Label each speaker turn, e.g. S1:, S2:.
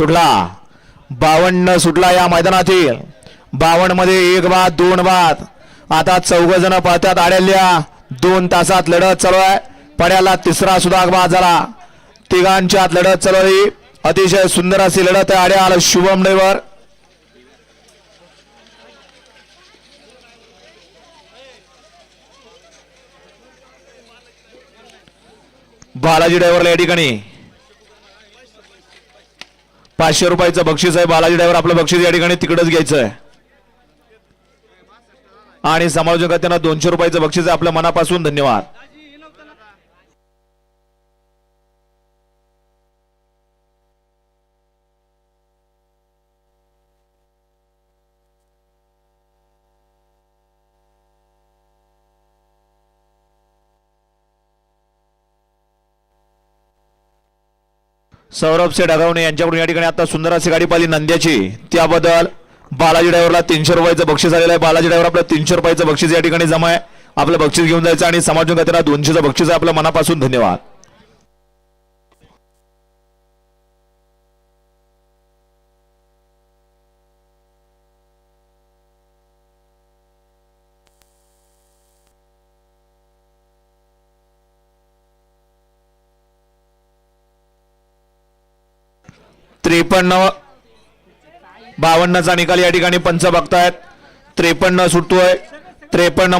S1: सुटला. बावन्न सुटला या मैदानातील. बावन्नमध्ये एक बाद दोन बाद. आता चौघ जण पळतात आढळल्या. दोन तासात लढत चालू आहे. पड्याला तिसरा सुद्धा बाद झाला. तिघांच्या लढत चालवली अतिशय सुंदर अशी लढत आहे आड्याल शुभम ड्रायव्हर. बालाजी ड्रायव्हरला या ठिकाणी. पाचशे रुपयाचं बक्षीस आहे. बालाजी ड्रायव्हर आपलं बक्षीस या ठिकाणी तिकडच घ्यायचं आहे आणि समायोजक त्यांना दोनशे रुपयाचं बक्षीस आहे आपल्या मनापासून. धन्यवाद. सौरभ सेठ अगवणे यांच्याकडून या ठिकाणी आता सुंदर अशी गाडी पाहिली नंद्याची. त्याबद्दल बालाजी ड्रायव्हरला तीनशे रुपयाचं बक्षीस आलेलं आहे. बालाजी ड्रायव्हर आपलं तीनशे रुपयाचं बक्षीस या ठिकाणी जमा आहे. आपलं बक्षीस घेऊन जायचं आणि समाजून त्यांना दोनशेचं बक्षीस आहे. आपल्या मनापासून धन्यवाद. त्रेपन्न बावन्नचा निकाल या ठिकाणी पंच बघतायत. त्रेपन्न सुटतोय. त्रेपन्न